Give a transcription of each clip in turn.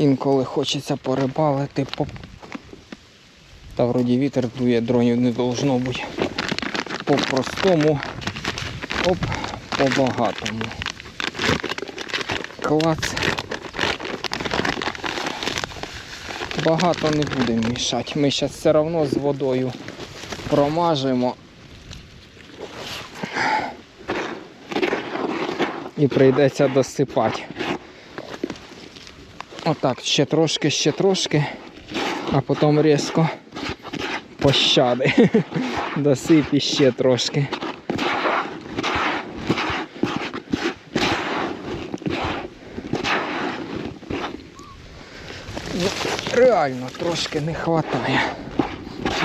Інколи хочеться порибалити по. Та вроді вітер дує, дронів не должно бути. По-простому. Оп, по-багатому. Клац. Багато не будемо мішати. Ми зараз все одно з водою промажемо. І прийдеться досипати. Отак, ще трошки, ще трошки, а потім різко пощади. Досип і ще трошки. Реально трошки не вистачає.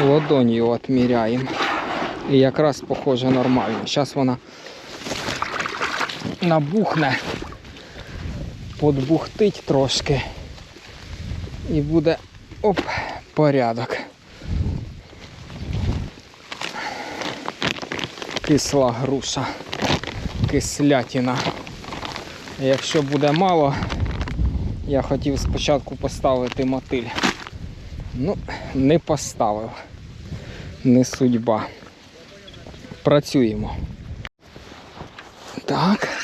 Ладонью відміряємо. І якраз похоже нормально. Зараз вона набухне, подбухтить трошки. І буде оп, порядок. Кисла груша, кислятина. Якщо буде мало, я хотів спочатку поставити мотиль. Ну, не поставив. Не судьба. Працюємо. Так.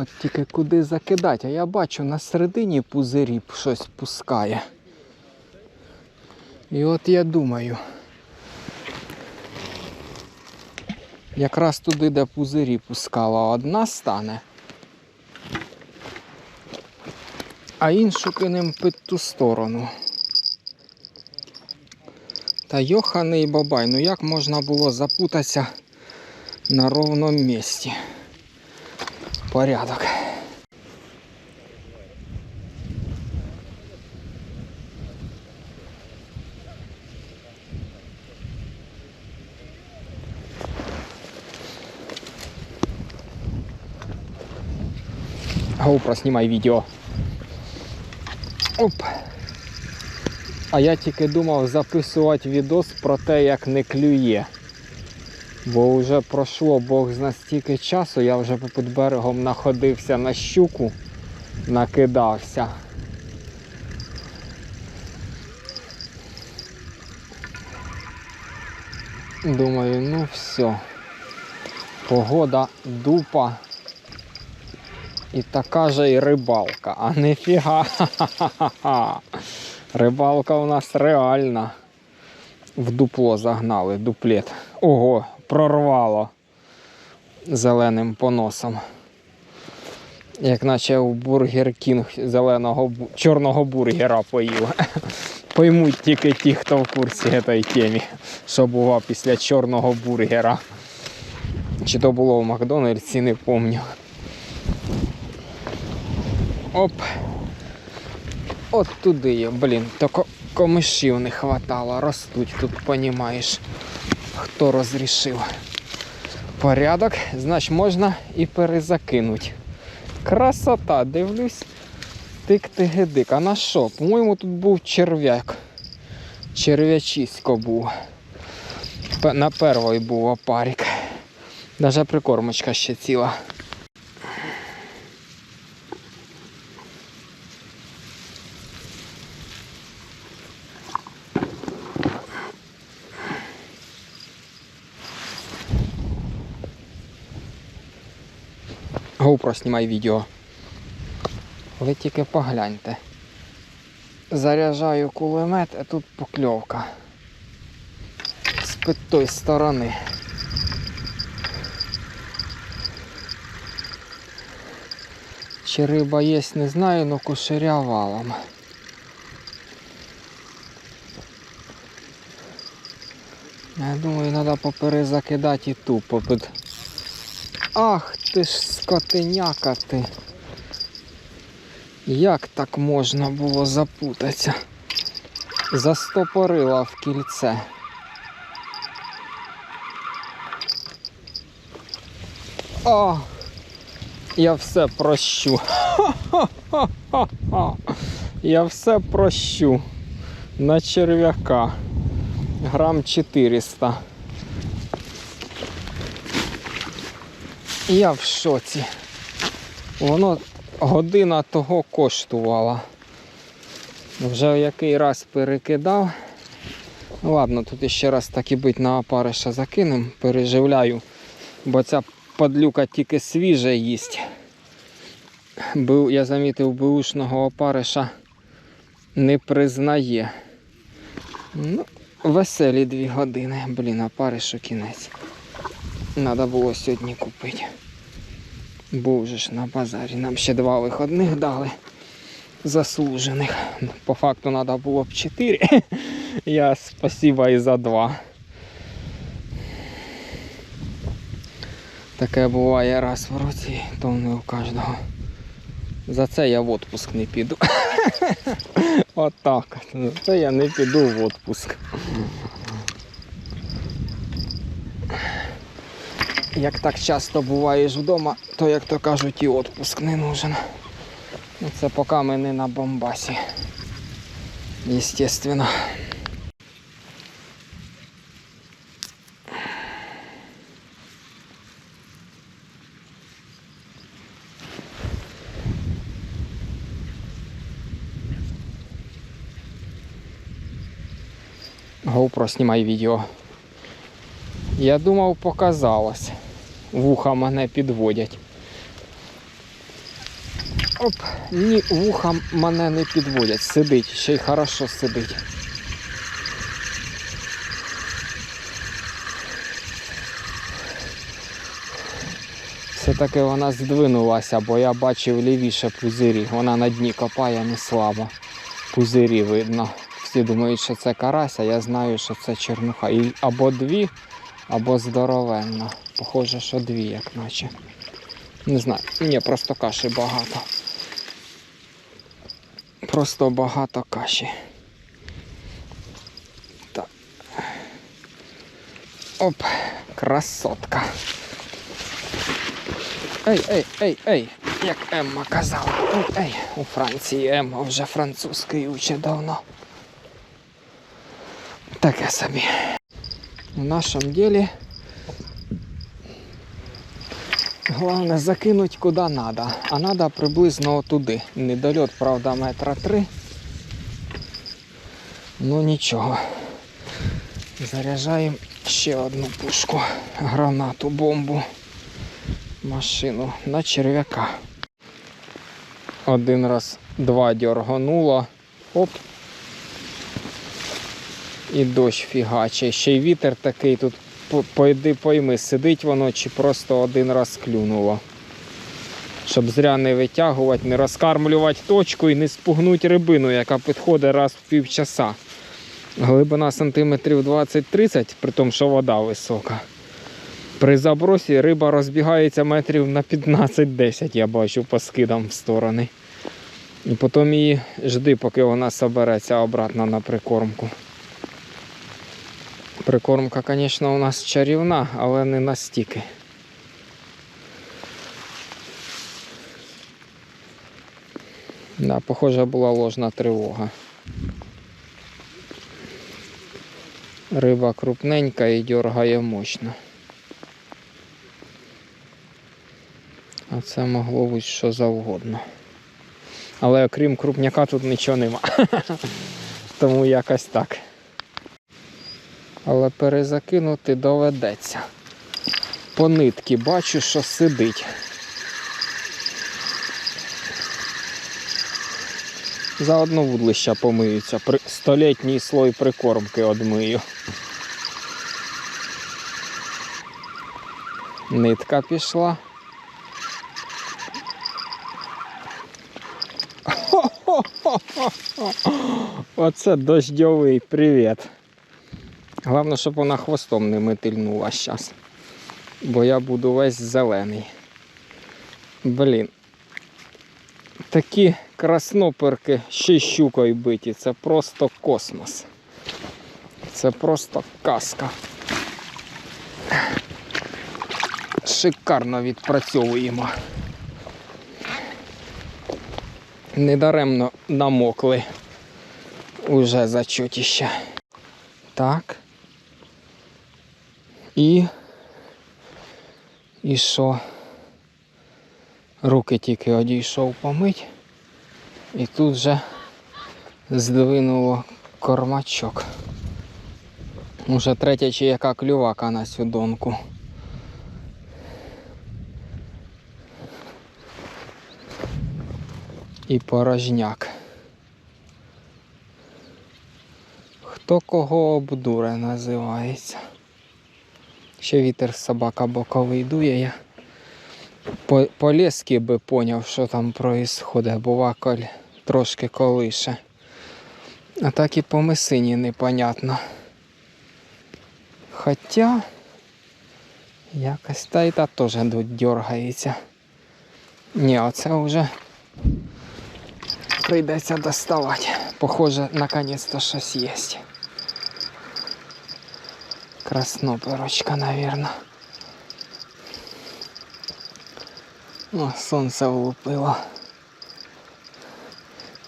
От тільки куди закидати, а я бачу на середині пузирі щось пускає. І от я думаю. Якраз туди, де пузирі пускала, одна стане. А іншу кинем під ту сторону. Та йоханий бабай, ну як можна було запутатися на ровному місці? Порядок. GoPro, знімай відео. Оп. А я тільки думав записувати відос про те, як не клює. Бо вже пройшло Бог зна стільки часу, я вже під берегом находився на щуку, накидався. Думаю, ну все. Погода дупа. І така же і рибалка, а не фіга. Рибалка у нас реальна. В дупло загнали, дуплет. Ого, прорвало зеленим поносом. Як наче у Бургер Кінг зеленого чорного бургера поїв. Поймуть тільки ті, хто в курсі цієї темі, що бував після чорного бургера. Чи то було в Макдональдсі, не пам'ятаю. Оп. От туди є, блін, тільки комишів не хватало, ростуть тут, понімаєш, хто розрішив. Порядок, значить можна і перезакинути. Красота, дивлюсь. тик-тигедик. А на що? По-моєму, тут був черв'як. Черв'ячисько був. На перший був опарик. Навіть прикормочка ще ціла. GoPro знімай відео. Ви тільки погляньте. Заряджаю кулемет, а тут покльовка. З під тої сторони. Чи риба є, не знаю, но кушеря валом. Я думаю, треба поперезакидати і ту попід. Ах ти ж скотиняка ти. Як так можна було запутатися? Застопорила в кільце. О! Я все прощу. Ха-ха-ха-ха. Я все прощу. На черв'яка. Грам 400. Я в шоці. Воно година того коштувала. Вже який раз перекидав. Ну, Ладно, тут іще раз так і бить на опариша закинем, переживляю, бо ця падлюка тільки свіже їсть. Я замітив, бушного опариша не признає. Ну, веселі дві години. Блін, опаришу кінець. Надо було сьогодні купити. Був же ж на базарі. Нам ще два виходних дали заслужених. По факту треба було б 4. Я спасибо і за два. Таке буває раз в році, то не у кожного. За це я в отпуск не піду. Отак. За це я не піду в отпуск. Як так часто буваєш вдома, то як то кажуть, і отпуск не нужен. Ну, Це поки ми не на Бомбасі. Естественно. GoPro знімай відео. Я думав, показалось. Вуха мене підводять. Оп, ні, вуха мене не підводять. Сидить, ще й хорошо сидить. Все-таки вона здвинулася, бо я бачив лівіше пузирі. Вона на дні копає не слабо. Пузирі видно. Всі думають, що це карась, а я знаю, що це чернуха. І або дві, або здоровенна. Похоже, що дві, як наче. Не знаю. Ні, просто каші багато. Просто багато каші. Так. Оп, красотка. Ей, ей, ей, ей, як Емма казала. Ей, ей, у Франції Емма вже французький учить давно. Таке собі. В нашому ділі головне закинуть куди треба. А треба приблизно туди. Недольот, правда, метра три. Ну нічого. Заряджаємо ще одну пушку, гранату, бомбу, машину на черв'яка. Один раз, два дьоргануло. Оп. І дощ фігаче. Ще й вітер такий тут пойди пойми, сидить воно чи просто один раз клюнуло. Щоб зря не витягувати, не розкармлювати точку і не спугнути рибину, яка підходить раз в півчаса. Глибина сантиметрів 20-30, при тому, що вода висока. При забросі риба розбігається метрів на 15-10, я бачу по скидам в сторони. І потім її жди, поки вона собереться обратно на прикормку. Прикормка, звісно, у нас чарівна, але не настільки. Да, похоже, була ложна тривога. Риба крупненька і дергає мощно. А це могло бути що завгодно. Але окрім крупняка тут нічого нема. Тому якось так. Але перезакинути доведеться. По нитки бачу, що сидить. Заодно вудлища помиються. Столітній слой прикормки одмию. Нитка пішла. Оце дождьовий привіт. Головне, щоб вона хвостом не метильнула зараз. Бо я буду весь зелений. Блін. Такі красноперки ще й щукою биті. Це просто космос. Це просто казка. Шикарно відпрацьовуємо. Недаремно намокли. Уже зачотіще. Так. І. І що? Руки тільки одійшов помить. І тут вже здвинуло кормачок. Уже третя чи яка клювака на цю донку. І порожняк. Хто кого обдуре називається. Ще вітер собака боковий дує. Я по, по лески би поняв, що там происходить, бува коль трошки колише. А так і по месині непонятно. Хоча якось та й та теж дергається. Ні, оце вже прийдеться доставати. Похоже, наконец-то щось є. Красноперочка, наверное. О, сонце влупило.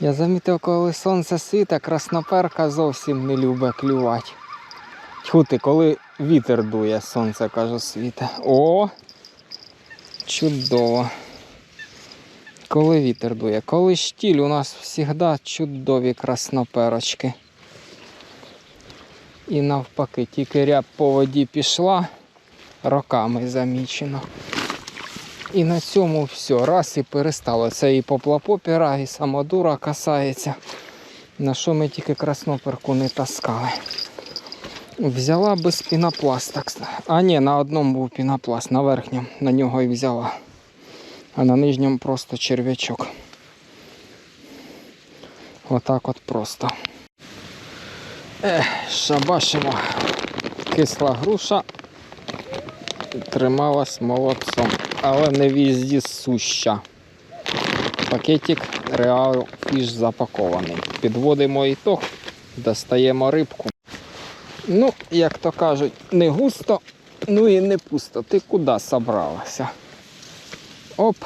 Я замітив, коли сонце світа, красноперка зовсім не любить клювати. Тьху ти, коли вітер дує, сонце кажу світе. О! Чудово. Коли вітер дує. Коли штіль, у нас завжди чудові красноперочки. І навпаки, тільки ряб по воді пішла, роками замічено. І на цьому все. Раз і перестало. Це і поплапопіра, і самодура касається. На що ми тільки красноперку не таскали. Взяла без пінопласта. А ні, на одному був пінопласт, на верхньому, на нього і взяла. А на нижньому просто черв'ячок. Отак от просто. Ех, шабашимо. Кисла груша трималась молодцом, але не візді суща. Пакетик реал фіш запакований. Підводимо ітог, достаємо рибку. Ну, як то кажуть, не густо, ну і не пусто. Ти куди собралася? Оп.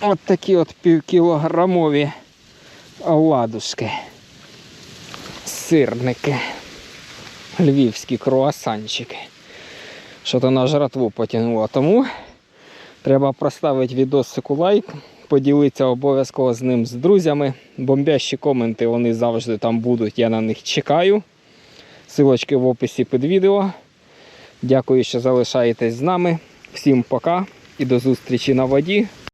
От такі от півкілограмові оладушки. Сирники. Львівські круасанчики. Що то на жратву потягнуло. Тому треба проставити відосику лайк, поділитися обов'язково з ним з друзями. Бомбящі коменти вони завжди там будуть, я на них чекаю. Силочки в описі під відео. Дякую, що залишаєтесь з нами. Всім пока і до зустрічі на воді.